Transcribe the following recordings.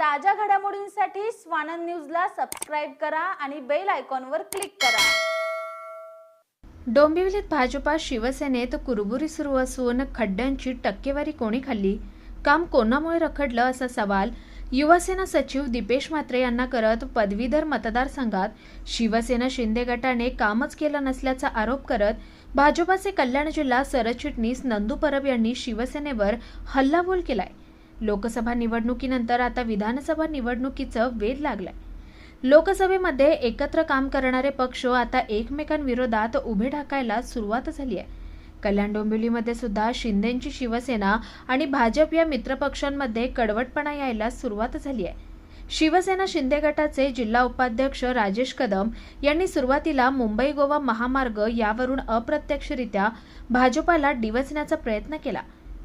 ताज्या घडामोडींसाठी स्वानंद न्यूजला सबस्क्राईब करा आणि बेल आयकॉनवर क्लिक करा. डोंबिवलीत भाजपा शिवसेनेत कुरबुरी सुरू असून खड्ड्यांची टक्केवारी कोणी खाल्ली? काम कोणामुळे रखडलं असा सवाल युवासेना सचिव दीपेश म्हात्रे यांना करत पदवीधर मतदारसंघात शिवसेना शिंदे गटाने कामच केलं नसल्याचा आरोप करत भाजपाचे कल्याण जिल्हा सरचिटणीस नंदू परब यांनी शिवसेनेवर हल्लाबोल केलाय. लोकसभा निवडणुकीनंतर आता विधानसभा निवडणुकीचं वेध लागलाय. लोकसभेमध्ये एकत्र काम करणारे पक्ष आता एकमेकांविरोधात उभे ढाकायला सुरुवात झाली आहे कल्याण डोंबिवलीमध्ये सुद्धा शिंदेची शिवसेना आणि भाजप या मित्रपक्षांमध्ये कडवटपणा यायला सुरुवात झाली आहे शिवसेना शिंदे गटाचे जिल्हा उपाध्यक्ष राजेश कदम यांनी सुरुवातीला मुंबई गोवा महामार्ग यावरून अप्रत्यक्षरित्या भाजपाला डिवचण्याचा प्रयत्न केला.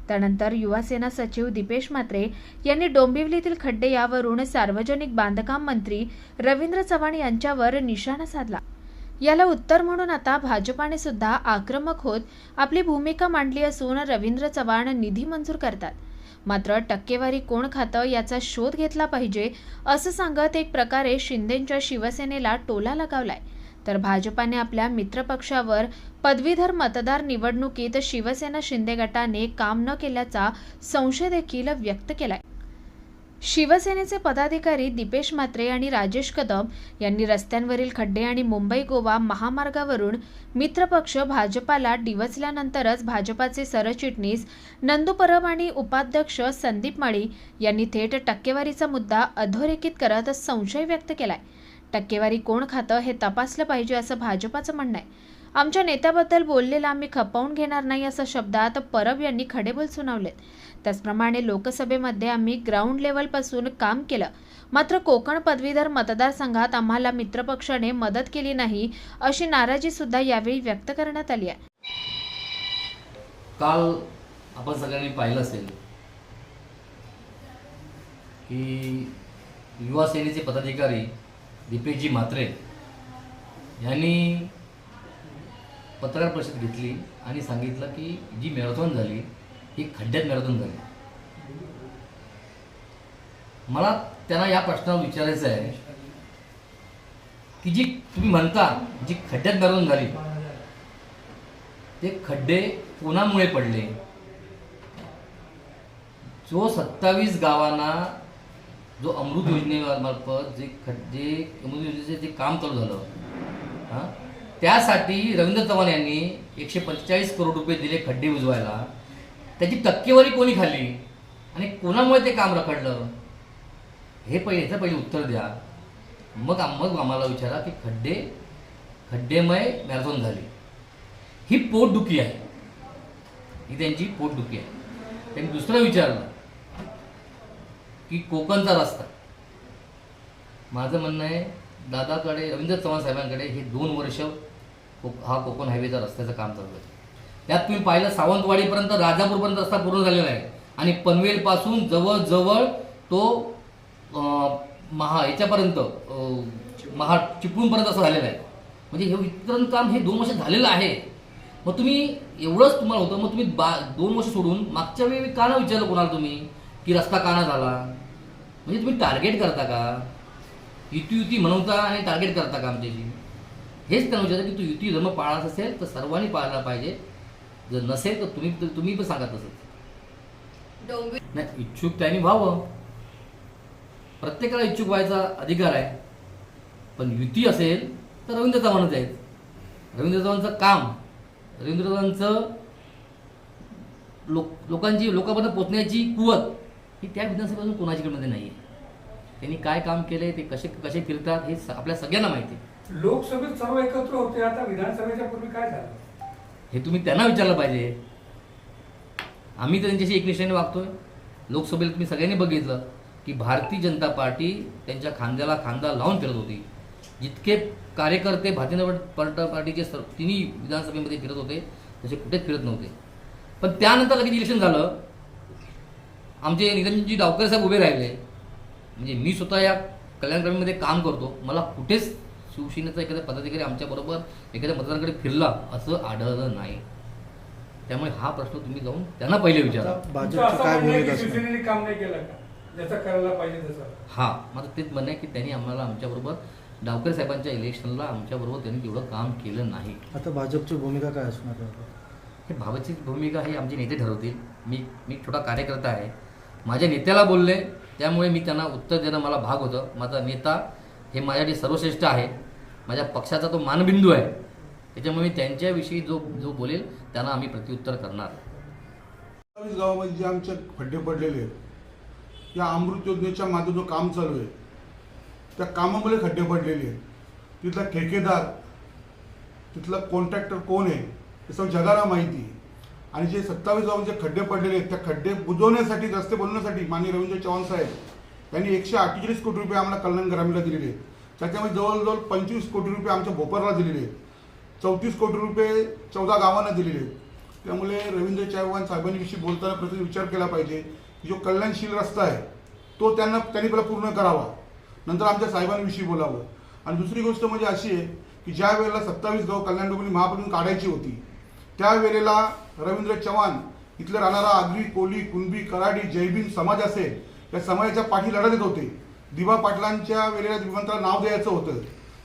त्यानंतर युवासेना सचिव दीपेश म्हात्रे यांनी डोंबिवलीतील खड्डे यावरून सार्वजनिक बांधकाम मंत्री रवींद्र चव्हाण यांच्यावर निशाणा साधला. याला उत्तर म्हणून आता भाजपाने सुद्धा आक्रमक होत आपली भूमिका मांडली असून रवींद्र चव्हाण निधी मंजूर करतात. मात्र टक्केवारी कोण खातं याचा शोध घेतला पाहिजे असं सांगत एक प्रकारे शिंदेंच्या शिवसेनेला टोला लगावलाय. तर भाजपाने आपल्या मित्रपक्षावर पदवीधर मतदार निवडणुकीत शिवसेना शिंदे गटाने काम न केल्याचा संशय देखील व्यक्त केलाय. शिवसेनेचे पदाधिकारी दीपेश म्हात्रे आणि राजेश कदम यांनी रस्त्यांवरील खड्डे आणि मुंबई गोवा महामार्गावरून मित्रपक्ष भाजपाला डिवचल्यानंतरच भाजपाचे सरचिटणीस नंदू परब आणि उपाध्यक्ष संदीप माळी यांनी थेट टक्केवारीचा मुद्दा अधोरेखित करत संशय व्यक्त केलाय. टक्केवारी कोण खातं हे तपासलं पाहिजे असं भाजपाचं म्हणणं आहे. आमच्या नेत्याबद्दल बोललेला आम्ही खपवून घेणार नाही असं शब्दात परब यांनी खडेबोल सुनावलेत. त्याचप्रमाणे लोकसभेमध्ये आम्ही ग्राउंड लेवलपासून काम केलं. मात्र कोकण पदवीधर मतदारसंघात आम्हाला मित्रपक्षाने मदत केली नाही अशी नाराजी सुद्धा यावेळी व्यक्त करण्यात आली आहे. काल आपण सगळ्यांनी पाहिलं असेल की युवा सेनेचे पदाधिकारी दीपेशजी म्हात्रे यांनी पत्रकार परिषद घेतली आणि सांगितलं की जी मॅरेथॉन झाली ही खड्ड्यात मॅरेथॉन झाली. मला त्यांना या प्रश्नावर विचारायचं आहे की जी तुम्ही म्हणता जी खड्ड्यात मॅरेथॉन झाली ते खड्डे कोणामुळे पडले. जो सत्तावीस गावांना जो अमृत योजनेमार्फत जे खड्डे अमृत योजनेचे जे काम चालू झालं हां? त्यासाठी रवींद्र चव्हाण यांनी एकशे पंचेचाळीस करोड रुपये दिले खड्डे बुजवायला त्याची टक्केवारी कोणी खाल्ली? आणि कोणामुळे ते काम रखडलं? हे पहिले ह्याचं पहिले उत्तर द्या. मग मग आम्हाला विचारा की खड्डे खड्डेमय मॅरेथॉन झाली. ही पोटदुखी आहे. ही त्यांची पोटदुखी आहे. त्यांनी दुसरं विचारलं. की कोकणचा रस्ता. माझं म्हणणं आहे दादाकडे रवींद्र चव्हाण साहेबांकडे हे दोन वर्ष कोक हा कोकण हायवेचा रस्त्याचं काम चालू आहे. त्यात तुम्ही पाहिलं सावंतवाडीपर्यंत राजापूरपर्यंत रस्ता पूर्ण झालेला आहे. आणि पनवेलपासून जवळजवळ तो महा याच्यापर्यंत महा चिपळूणपर्यंत असं झालेलं आहे. म्हणजे हे वितरण काम हे दोन वर्ष झालेलं आहे. मग तुम्ही एवढंच तुम्हाला होतं मग तुम्ही बा दोन वर्ष सोडून मागच्या वेळी का ना विचारलं कोणाला तुम्ही? की रस्ता का ना झाला? म्हणजे तुम्ही टार्गेट करता का? युती युती म्हणवता आणि टार्गेट करता का आमच्याशी? हेच त्यांना विचारतं की तू युती धर्म पाळायचा असेल तर सर्वांनी पाळला पाहिजे. जर नसेल तर तुम्ही तुम्ही पण सांगा तसंच. नाही इच्छुक त्यांनी व्हावं. प्रत्येकाला इच्छुक व्हायचा अधिकार आहे. पण युती असेल तर रवींद्र चव्हाणच आहेत. रवींद्र चव्हाणचं काम रवींद्र चव्हाणचं लोक लोकांची लोकांपर्यंत पोचण्याची कुवत ही त्या विधानसभेतून कोणाच्याकडे नाही आहे त्यांनी काय काम केलंय ते कसे कसे फिरतात हे आपल्या सगळ्यांना माहिती आहे. लोकसभेत सर्व एकत्र होते आता विधानसभेच्या पूर्वी काय झालं? हे तुम्ही त्यांना विचारलं पाहिजे. आम्ही तर त्यांच्याशी एकनिष्ठेने वागतोय. लोकसभेला तुम्ही सगळ्यांनी बघितलं की भारतीय जनता पार्टी त्यांच्या खांद्याला खांदा लावून फिरत होती. जितके कार्यकर्ते भारतीय जनता पार्टीचे सर्व तिन्ही विधानसभेमध्ये फिरत होते तसे कुठेच फिरत नव्हते. पण त्यानंतर लगेच इलेक्शन झालं. आमचे निरंजनजी डावकर साहेब उभे राहिले. म्हणजे मी स्वतः या कल्याण ग्रामीणमध्ये काम करतो. मला कुठेच शिवसेनेचा एखादा पदाधिकारी आमच्याबरोबर एखाद्या मतदारांकडे फिरला असं आढळलं नाही. त्यामुळे हा प्रश्न तुम्ही जाऊन त्यांना पहिले विचारा. तुमचं भाजपची असं काय म्हणणं आहे भूमिका की असणार? शिवसेनेने काम नाही केलं का? जसं करायला पाहिजे तसं. हां माझं तेच म्हणणं आहे की त्यांनी आम्हाला आमच्याबरोबर डावकर साहेबांच्या इलेक्शनला आमच्याबरोबर त्यांनी तेवढं काम केलं नाही. आता भाजपची भूमिका काय असणार? आहे हे भावाची भूमिका ही आमचे नेते ठरवतील. मी मी छोटा कार्यकर्ता आहे. माझ्या नेत्याला बोलले त्यामुळे मी त्यांना उत्तर देणं मला भाग होतं. माझा नेता हे माझ्यासाठी सर्वश्रेष्ठ आहे. माझ्या पक्षाचा तो मानबिंदू आहे. त्याच्यामुळे मी त्यांच्याविषयी जो जो बोलेल त्यांना आम्ही प्रत्युत्तर करणार. गावामध्ये जे आमचे खड्डे पडलेले आहेत या अमृत योजनेच्या मागे जो काम चालू आहे त्या कामामुळे खड्डे पडलेले आहेत. तिथला ठेकेदार तिथला कॉन्ट्रॅक्टर कोण आहे हे सगळं जगाला माहिती आहे. आणि जे सत्तावीस गावांचे खड्डे पडलेले आहेत त्या खड्डे बुजवण्यासाठी रस्ते बनवण्यासाठी माननीय रवींद्र चव्हाण साहेब त्यांनी एकशे अठ्ठेचाळीस कोटी रुपये आम्हाला कल्याण ग्रामीणला दिलेले आहेत. त्याच्यामध्ये जवळजवळ पंचवीस कोटी रुपये आमच्या भोपरला दिलेले आहेत. चौतीस कोटी रुपये चौदा गावांना दिलेले आहेत. त्यामुळे रवींद्र चव्हाण साहेबांविषयी बोलताना प्रति विचार केला पाहिजे की जो कल्याणशील रस्ता आहे तो त्यांना त्यांनी पहिला पूर्ण करावा. नंतर आमच्या साहेबांविषयी बोलावं. आणि दुसरी गोष्ट म्हणजे अशी आहे की ज्या वेळेला सत्तावीस गाव कल्याण डोंबिवली महापालिकेतून काढायची होती त्यावेळेला रवींद्र चव्हाण इथलं राहणारा आगरी कोली कुणबी कराडी जयभीम समाज असेल या समाजाच्या पाठी लढत येत होते. दिवा पाटलांच्या वेळेला विमानतळाला नाव द्यायचं होतं.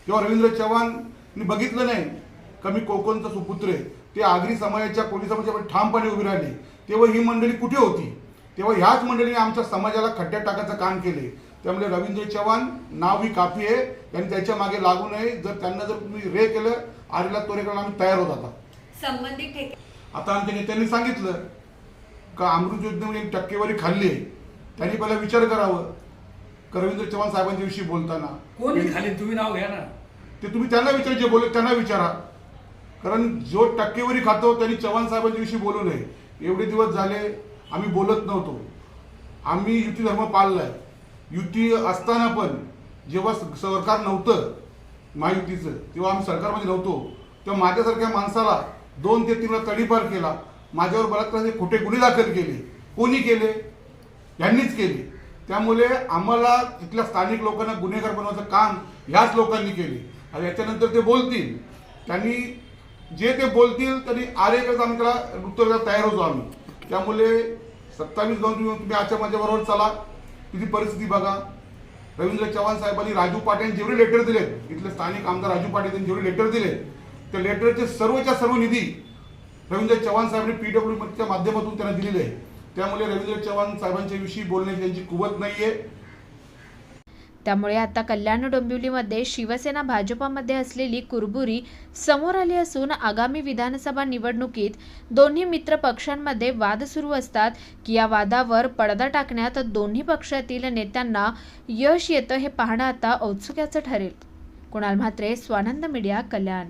तेव्हा रवींद्र चव्हाणनी बघितलं नाही कमी कोकणचा सुपुत्र आहे. ते आगरी समाजाच्या कोली समाजाच्या ठामपणे उभी राहिली. तेव्हा ही मंडळी कुठे होती? तेव्हा ह्याच मंडळीने आमच्या समाजाला खड्ड्यात टाकायचं काम केले. त्यामुळे रवींद्र चव्हाण नाव ही काफी आहे. आणि त्याच्यामागे लागू नये. जर त्यांना जर तुम्ही रे केलं आरेला तोरे करायला आम्ही तयार होत आता. संबंधित ठेके आता आमच्या नेत्यांनी सांगितलं का अमृत योजनेमध्ये एक टक्केवारी खाल्ली आहे. त्यांनी पहिला विचार करावं. रवींद्र चव्हाण साहेबांच्या विषयी बोलताना. कोणी खाली तुम्ही नाव घ्या ना. ते तुम्ही त्यांना विचार जे बोलले त्यांना विचारा. कारण जो टक्केवारी खातो त्यांनी चव्हाण साहेबांच्या विषयी बोलू नये. एवढे दिवस झाले आम्ही बोलत नव्हतो. आम्ही युती धर्म पाळलाय. युती असताना पण जेव्हा सरकार नव्हतं महायुतीचं तेव्हा आम्ही सरकारमध्ये नव्हतो तेव्हा माझ्यासारख्या माणसाला दोन ते तीन वेळा तडीपार केला. माझ्यावर बलात्काराचे खोटे गुन्हे दाखल केले. कोणी केले? यांनीच केले. त्यामुळे आम्हाला तिथल्या स्थानिक लोकांना गुन्हेगार बनवायचं काम ह्याच लोकांनी केले. आणि याच्यानंतर ते बोलतील. त्यांनी जे ते बोलतील त्यांनी आरे करता आम्ही त्याला उत्तर तयार होतो आम्ही. त्यामुळे सत्तावीस गाव तुम्ही तुम्ही आजच्या माझ्याबरोबर चला. तिथली परिस्थिती बघा. रवींद्र चव्हाण साहेबांनी राजू पाटील जेवढे लेटर दिलेत इथले स्थानिक आमदार राजू पाटील यांनी जेवढे लेटर दिले त्या लेटरचे सर्वच्या सर्व निधी रवींद्र चव्हाण साहेबांनी पीडब्ल्यूच्या माध्यमातून त्यांना दिलेले आहे त्यामुळे रवींद्र चव्हाण साहेबांच्या विषयी बोलण्याची त्यांची कुवत नाहीये. त्यामुळे आता कल्याण डोंबिवलीमध्ये शिवसेना भाजपामध्ये असलेली कुरबुरी समोर आली असून आगामी विधानसभा निवडणुकीत दोन्ही मित्र पक्षांमध्ये वाद सुरू असतात की या वादावर पडदा टाकण्यात दोन्ही पक्षातील नेत्यांना यश येतं हे पाहणं आता औत्सुक्याचं ठरेल. Kunal Mhatre Swanand media Kalyan.